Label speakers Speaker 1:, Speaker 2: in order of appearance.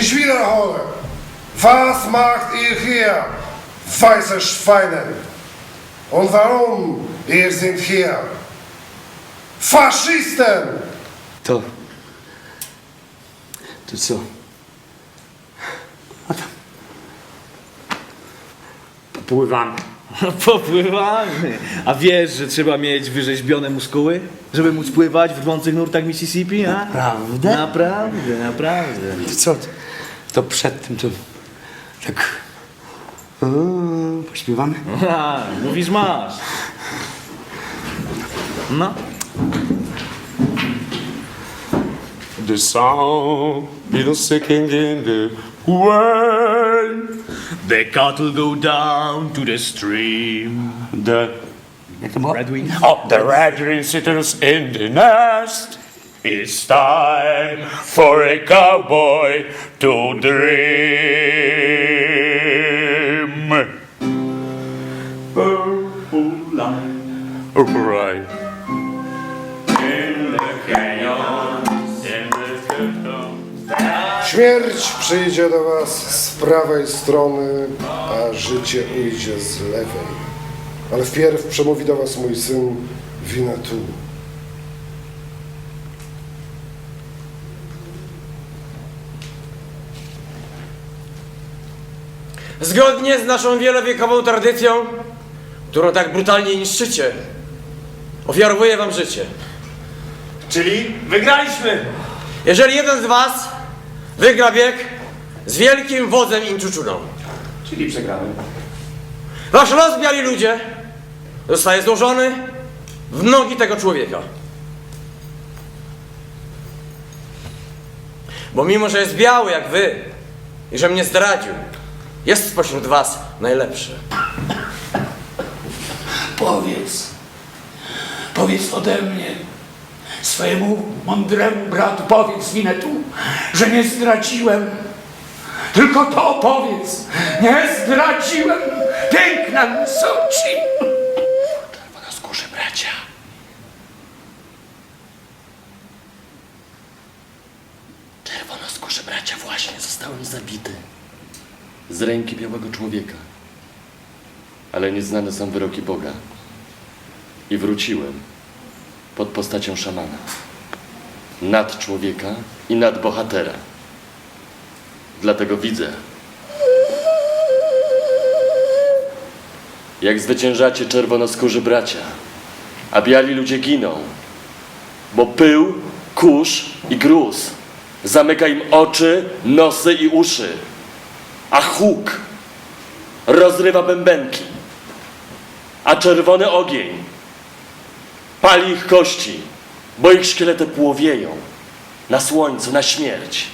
Speaker 1: Ich wiederhole, was macht ihr hier, weiße Schweine? Und warum ihr sind hier? Faschisten!
Speaker 2: To. To co? A tam. Popływamy.
Speaker 3: Popływamy. A wiesz, że trzeba mieć wyrzeźbione muskuły, żeby móc pływać w rwących nurtach Mississippi, a?
Speaker 2: Naprawdę?
Speaker 3: Naprawdę, naprawdę.
Speaker 2: To co? To przed tym to. Tak. Pośpiewamy?
Speaker 3: A, mówisz masz. No.
Speaker 4: The song is singing in the world.
Speaker 3: The cattle go down to the stream.
Speaker 4: The
Speaker 2: Jak to?
Speaker 3: Red Wings.
Speaker 4: oh, the red sitters in the nest. It's time for a cowboy to dream. Purple line. Right. In
Speaker 1: Śmierć przyjdzie do was z prawej strony, a życie ujdzie z lewej. Ale wpierw przemówi do was mój syn Winnetou.
Speaker 5: Zgodnie z naszą wielowiekową tradycją, którą tak brutalnie niszczycie, ofiarowuję wam życie.
Speaker 6: Czyli wygraliśmy!
Speaker 5: Jeżeli jeden z was wygra bieg z wielkim wodzem Inczuczuną,
Speaker 6: Czyli przegrałem.
Speaker 5: wasz los, biali ludzie, zostaje złożony w nogi tego człowieka. Bo mimo, że jest biały jak wy i że mnie zdradził, jest spośród was najlepszy.
Speaker 7: Powiedz, powiedz ode mnie, swojemu mądremu bratu, powiedz Winetu, że nie zdradziłem. Tylko to powiedz, nie zdradziłem. Piękna Sochi. Czerwona skórzy bracia.
Speaker 8: Czerwonoskórzy bracia właśnie zostałem zabity z ręki białego człowieka. Ale nieznane są wyroki Boga. I wróciłem pod postacią szamana. Nad człowieka i nad bohatera. Dlatego widzę, jak zwyciężacie czerwonoskórzy bracia, a biali ludzie giną, bo pył, kurz i gruz zamyka im oczy, nosy i uszy, a huk rozrywa bębenki, a czerwony ogień pali ich kości, bo ich szkielety płowieją na słońcu, na śmierć.